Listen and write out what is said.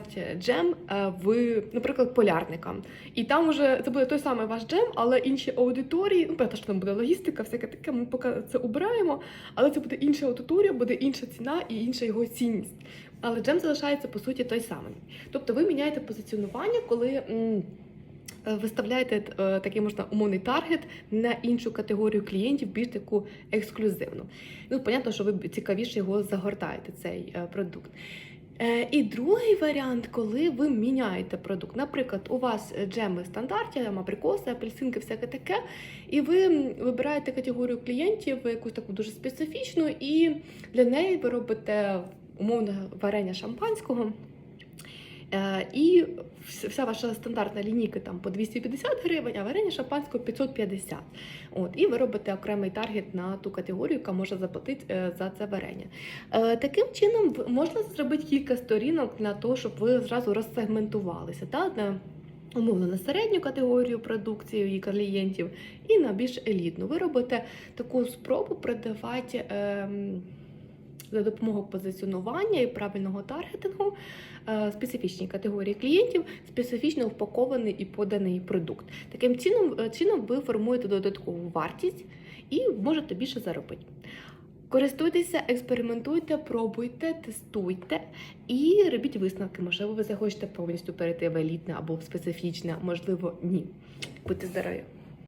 продавати джем е, в, наприклад, полярникам. І там вже це буде той самий ваш джем, але інші аудиторії. Ну, понятно, що там буде логістика, всяке таке. Ми поки це убираємо, але це буде інша аудиторія, буде інша ціна і інша його цінність. Але джем залишається по суті той самий. Тобто ви міняєте позиціонування, коли. е, Виставляєте е, такий можна умовний таргет на іншу категорію клієнтів, більш таку ексклюзивну. Ну, понятно, що ви цікавіше його загортаєте, цей е, продукт. Е, І другий варіант, коли ви міняєте продукт. Наприклад, у вас джеми стандарті, абрикоси, апельсинки, всяке таке, і ви вибираєте категорію клієнтів, якусь таку дуже специфічну, і для неї ви робите умовне варення шампанського. Е, І вся ваша стандартна лінійка там по 250 гривень, а варення шампанського 550. От, і ви робите окремий таргет на ту категорію, яка може заплатити е, за це варення. Е, Таким чином можна зробити кілька сторінок для того, щоб ви зразу розсегментувалися. Та, Умовно на середню категорію продукції і клієнтів і на більш елітну. Ви робите таку спробу продавати ем, за допомогою позиціонування і правильного таргетингу е, специфічні категорії клієнтів, специфічно впакований і поданий продукт. Таким чином, е, чином ви формуєте додаткову вартість і можете більше заробити. Користуйтеся, експериментуйте, пробуйте, тестуйте і робіть висновки. Можливо, ви захочете повністю перейти в елітне або в специфічне, можливо, ні. Будьте здорові!